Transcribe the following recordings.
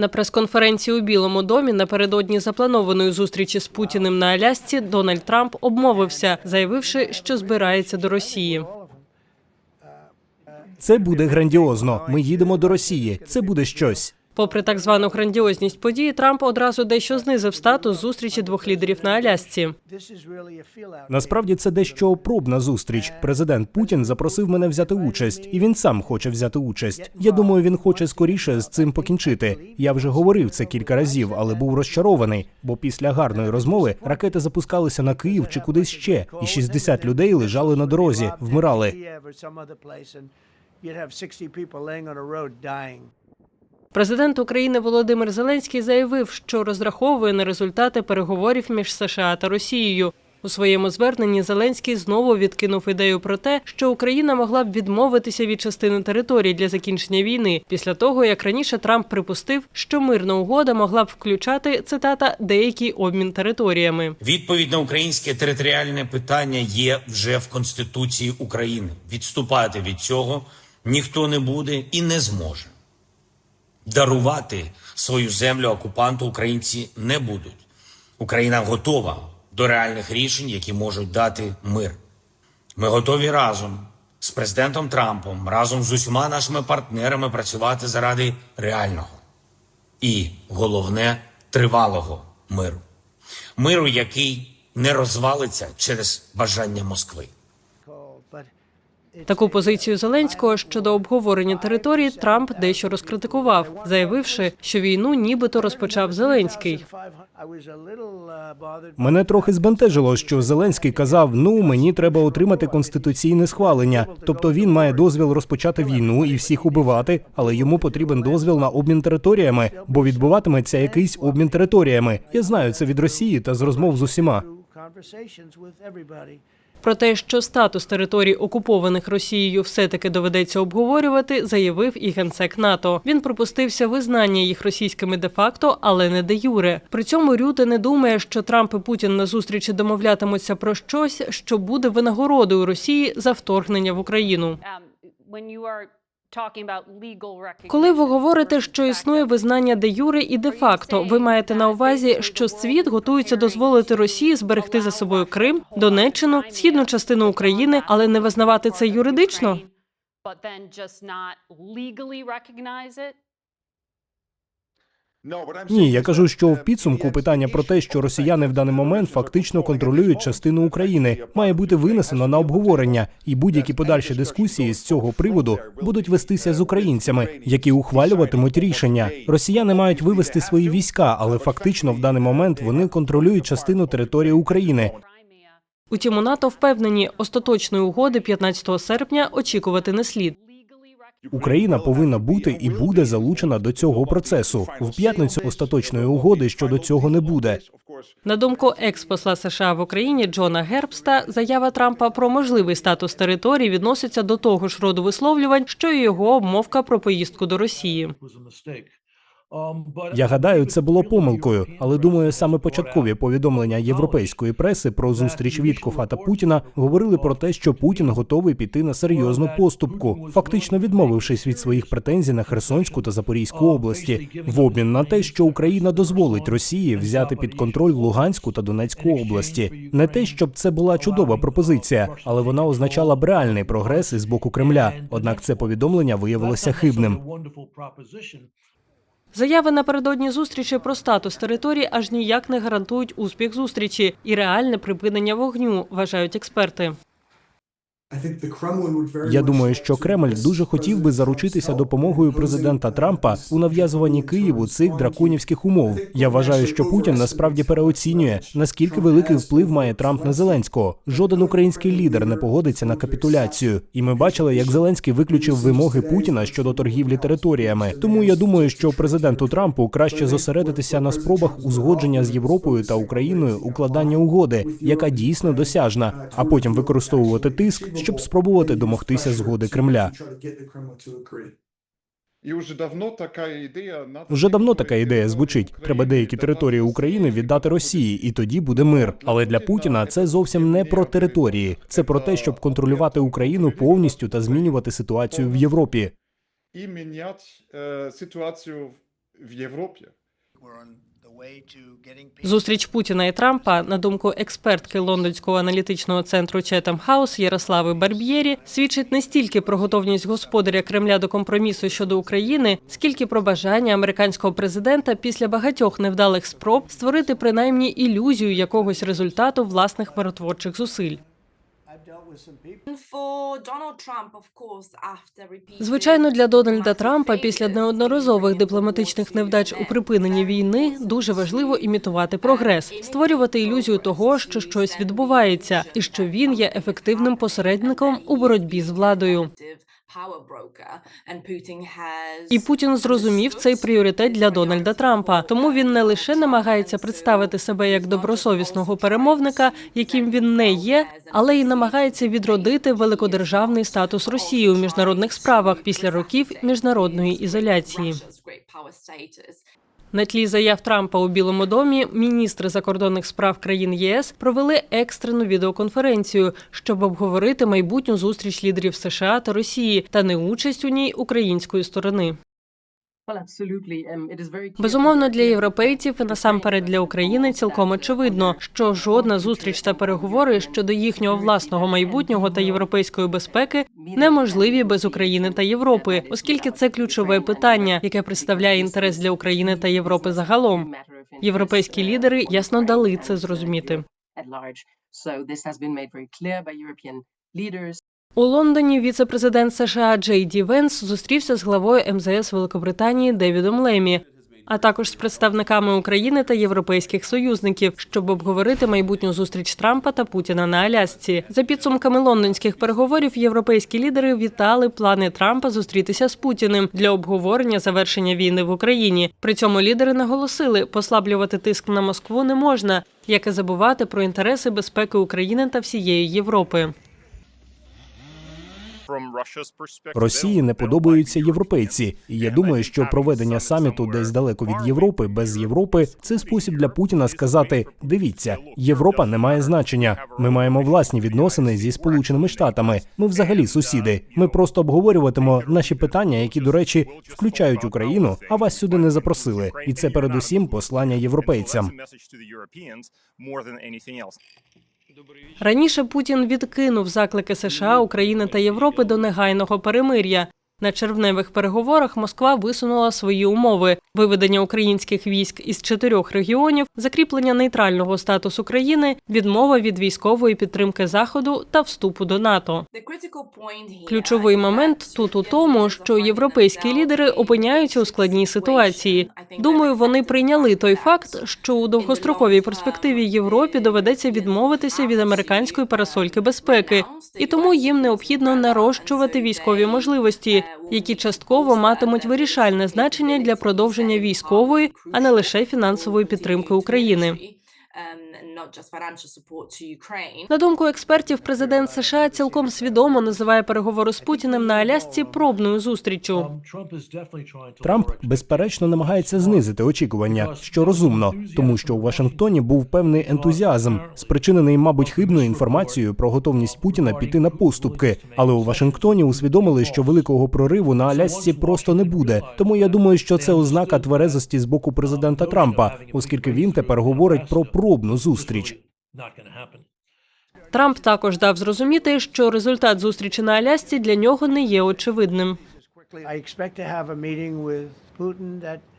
На прес-конференції у Білому домі напередодні запланованої зустрічі з Путіним на Алясці Дональд Трамп обмовився, заявивши, що збирається до Росії. Це буде грандіозно. Ми їдемо до Росії. Це буде щось. Попри так звану грандіозність події, Трамп одразу дещо знизив статус зустрічі двох лідерів на Алясці. Насправді це дещо пробна зустріч. Президент Путін запросив мене взяти участь, і він сам хоче взяти участь. Я думаю, він хоче скоріше з цим покінчити. Я вже говорив це кілька разів, але був розчарований, бо після гарної розмови ракети запускалися на Київ чи кудись ще, і 60 людей лежали на дорозі, вмирали. Президент України Володимир Зеленський заявив, що розраховує на результати переговорів між США та Росією. У своєму зверненні Зеленський знову відкинув ідею про те, що Україна могла б відмовитися від частини територій для закінчення війни після того, як раніше Трамп припустив, що мирна угода могла б включати цитата деякий обмін територіями. Відповідь на українське територіальне питання є вже в Конституції України. Відступати від цього ніхто не буде і не зможе. Дарувати свою землю окупанту українці не будуть. Україна готова до реальних рішень, які можуть дати мир. Ми готові разом з президентом Трампом, разом з усіма нашими партнерами працювати заради реального і головне тривалого миру. Миру, який не розвалиться через бажання Москви. Таку позицію Зеленського щодо обговорення території Трамп дещо розкритикував, заявивши, що війну нібито розпочав Зеленський. Мене трохи збентежило, що Зеленський казав: ну мені треба отримати конституційне схвалення. Тобто він має дозвіл розпочати війну і всіх убивати, але йому потрібен дозвіл на обмін територіями, бо відбуватиметься якийсь обмін територіями. Я знаю це від Росії та з розмов з усіма. Про те, що статус територій, окупованих Росією, все-таки доведеться обговорювати, заявив і генсек НАТО. Він пропустився визнання їх російськими де-факто, але не де юре. При цьому Рюте не думає, що Трамп і Путін на зустрічі домовлятимуться про щось, що буде винагородою Росії за вторгнення в Україну. Коли ви говорите, що існує визнання де юре і де факто, ви маєте на увазі, що світ готується дозволити Росії зберегти за собою Крим, Донеччину, східну частину України, але не визнавати це юридично. Ні, я кажу, що в підсумку питання про те, що росіяни в даний момент фактично контролюють частину України, має бути винесено на обговорення, і будь-які подальші дискусії з цього приводу будуть вестися з українцями, які ухвалюватимуть рішення. Росіяни мають вивести свої війська, але фактично в даний момент вони контролюють частину території України. Утім, у НАТО впевнені, остаточної угоди 15 серпня очікувати не слід. Україна повинна бути і буде залучена до цього процесу. В п'ятницю остаточної угоди щодо цього не буде. На думку екс-посла США в Україні Джона Гербста, заява Трампа про можливий статус території відноситься до того ж роду висловлювань, що і його обмовка про поїздку до Росії. Я гадаю, це було помилкою, але думаю, саме початкові повідомлення європейської преси про зустріч Віткофа та Путіна говорили про те, що Путін готовий піти на серйозну поступку, фактично відмовившись від своїх претензій на Херсонську та Запорізьку області, в обмін на те, що Україна дозволить Росії взяти під контроль Луганську та Донецьку області. Не те, щоб це була чудова пропозиція, але вона означала б реальний прогрес із боку Кремля. Однак це повідомлення виявилося хибним. Заяви напередодні зустрічі про статус території аж ніяк не гарантують успіх зустрічі і реальне припинення вогню, вважають експерти. Я думаю, що Кремль дуже хотів би заручитися допомогою президента Трампа у нав'язуванні Києву цих драконівських умов. Я вважаю, що Путін насправді переоцінює наскільки великий вплив має Трамп на Зеленського. Жоден український лідер не погодиться на капітуляцію. І ми бачили, як Зеленський виключив вимоги Путіна щодо торгівлі територіями. Тому я думаю, що президенту Трампу краще зосередитися на спробах узгодження з Європою та Україною укладання угоди, яка дійсно досяжна, а потім використовувати тиск, щоб спробувати домогтися згоди Кремля. І вже давно така ідея Вже давно така ідея звучить. Треба деякі території України віддати Росії, і тоді буде мир. Але для Путіна це зовсім не про території. Це про те, щоб контролювати Україну повністю та змінювати ситуацію в Європі. і міняти е, ситуацію в Європі. Зустріч Путіна і Трампа, на думку експертки лондонського аналітичного центру Четам Хаус Ярослави Барб'єрі, свідчить не стільки про готовність господаря Кремля до компромісу щодо України, скільки про бажання американського президента після багатьох невдалих спроб створити принаймні ілюзію якогось результату власних миротворчих зусиль. Звичайно, для Дональда Трампа після неодноразових дипломатичних невдач у припиненні війни дуже важливо імітувати прогрес, створювати ілюзію того, що щось відбувається, і що він є ефективним посередником у боротьбі з владою. І Путін зрозумів цей пріоритет для Дональда Трампа. Тому він не лише намагається представити себе як добросовісного перемовника, яким він не є, але й намагається відродити великодержавний статус Росії у міжнародних справах після років міжнародної ізоляції. На тлі заяв Трампа у Білому домі міністри закордонних справ країн ЄС провели екстрену відеоконференцію, щоб обговорити майбутню зустріч лідерів США та Росії та неучасть у ній української сторони. Безумовно, для європейців і насамперед для України цілком очевидно, що жодна зустріч та переговори щодо їхнього власного майбутнього та європейської безпеки неможливі без України та Європи, оскільки це ключове питання, яке представляє інтерес для України та Європи загалом. Європейські лідери ясно дали це зрозуміти. У Лондоні віце-президент США Джей Ді Венс зустрівся з главою МЗС Великобританії Девідом Лемі, а також з представниками України та європейських союзників, щоб обговорити майбутню зустріч Трампа та Путіна на Алясці. За підсумками лондонських переговорів, європейські лідери вітали плани Трампа зустрітися з Путіним для обговорення завершення війни в Україні. При цьому лідери наголосили, послаблювати тиск на Москву не можна, як і забувати про інтереси безпеки України та всієї Європи. Росії не подобаються європейці, і я думаю, що проведення саміту десь далеко від Європи, без Європи, це спосіб для Путіна сказати: дивіться, Європа не має значення. Ми маємо власні відносини зі Сполученими Штатами. Ми взагалі сусіди. Ми просто обговорюватимо наші питання, які, до речі, включають Україну, а вас сюди не запросили. І це передусім послання європейцям. Раніше Путін відкинув заклики США, України та Європи до негайного перемир'я. На червневих переговорах Москва висунула свої умови: виведення українських військ із чотирьох регіонів, закріплення нейтрального статусу країни, відмова від військової підтримки заходу та вступу до НАТО. Ключовий момент тут у тому, що європейські лідери опиняються у складній ситуації. Думаю, вони прийняли той факт, що у довгостроковій перспективі Європі доведеться відмовитися від американської парасольки безпеки, і тому їм необхідно нарощувати військові можливості, які частково матимуть вирішальне значення для продовження військової, а не лише фінансової підтримки України. На думку експертів, президент США цілком свідомо називає переговори з Путіним на Алясці пробною зустріччю. Трамп безперечно намагається знизити очікування, що розумно, тому що у Вашингтоні був певний ентузіазм, спричинений, мабуть, хибною інформацією про готовність Путіна піти на поступки. Але у Вашингтоні усвідомили, що великого прориву на Алясці просто не буде. Тому я думаю, що це ознака тверезості з боку президента Трампа, оскільки він тепер говорить про пробну зустріч. Трамп також дав зрозуміти, що результат зустрічі на Алясці для нього не є очевидним.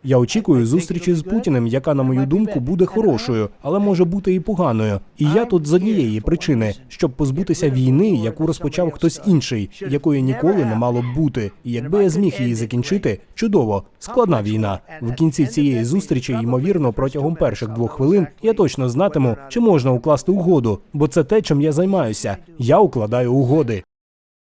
Я очікую зустрічі з Путіним, яка, на мою думку, буде хорошою, але може бути і поганою. І я тут з однієї причини, щоб позбутися війни, яку розпочав хтось інший, якої ніколи не мало б бути. І якби я зміг її закінчити, чудово, складна війна. В кінці цієї зустрічі, ймовірно, протягом перших двох хвилин я точно знатиму, чи можна укласти угоду, бо це те, чим я займаюся. Я укладаю угоди.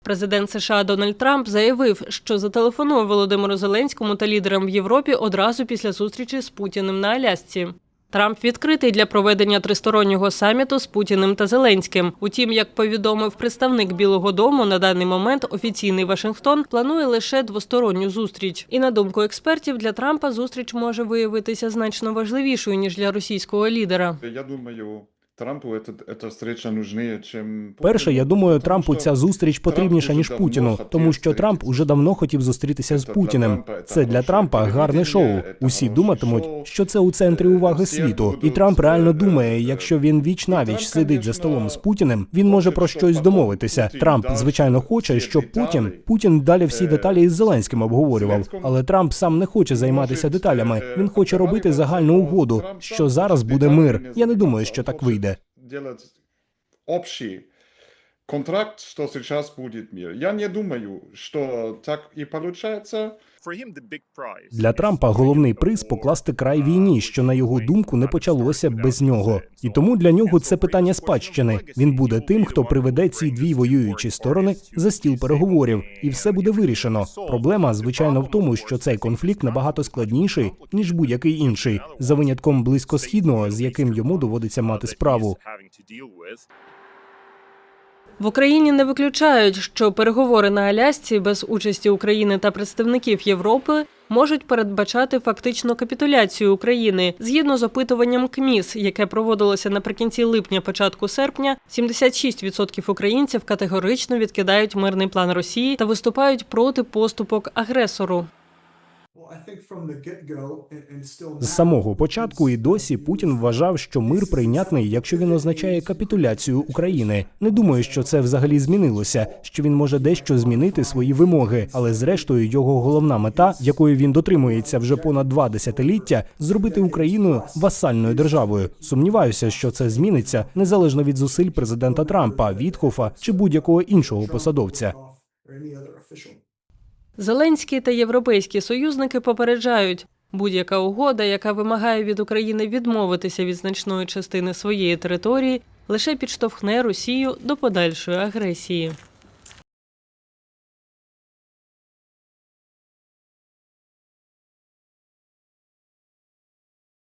Президент США Дональд Трамп заявив, що зателефонує Володимиру Зеленському та лідерам в Європі одразу після зустрічі з Путіним на Алясці. Трамп відкритий для проведення тристороннього саміту з Путіним та Зеленським. Утім, як повідомив представник Білого Дому, на даний момент офіційний Вашингтон планує лише двосторонню зустріч. І на думку експертів, для Трампа зустріч може виявитися значно важливішою ніж для російського лідера. Я думаю, Трампу эта, встреча нужнее, чем Перше, я думаю, Трампу ця зустріч потрібніша ніж Путіну, тому що Трамп уже давно хотів зустрітися з Путіним. Це для Трампа гарне шоу. Усі думатимуть, що це у центрі уваги світу. І Трамп реально е, думає, е, якщо він віч навіч сидить за столом з Путіним, він може про щось домовитися. Трамп, звичайно, хоче, щоб. Путін Путін далі всі Е, деталі із Зеленським обговорював. Але Трамп сам не хоче займатися деталями. е, Він хоче робити загальну угоду, що зараз буде мир. Я не думаю, що так вийде. Делать общий контракт, что сейчас будет мир. Я не думаю, что так и получается. Для Трампа головний приз покласти край війні, що на його думку не почалося без нього. І тому для нього це питання спадщини. Він буде тим, хто приведе ці дві воюючі сторони за стіл переговорів, і все буде вирішено. Проблема, звичайно, в тому, що цей конфлікт набагато складніший ніж будь-який інший, за винятком близькосхідного, з яким йому доводиться мати справу. В Україні не виключають, що переговори на Алясці без участі України та представників Європи можуть передбачати фактично капітуляцію України. Згідно з опитуванням КМІС, яке проводилося наприкінці липня, початку серпня, 76% українців категорично відкидають мирний план Росії та виступають проти поступок агресору. З самого початку і досі Путін вважав, що мир прийнятний, якщо він означає капітуляцію України. Не думаю, що це взагалі змінилося, що він може дещо змінити свої вимоги, але зрештою його головна мета, якої він дотримується вже понад два десятиліття, зробити Україну васальною державою. Сумніваюся, що це зміниться незалежно від зусиль президента Трампа, Вітхофа чи будь-якого іншого посадовця. Зеленський та європейські союзники попереджають, будь-яка угода, яка вимагає від України відмовитися від значної частини своєї території, лише підштовхне Росію до подальшої агресії.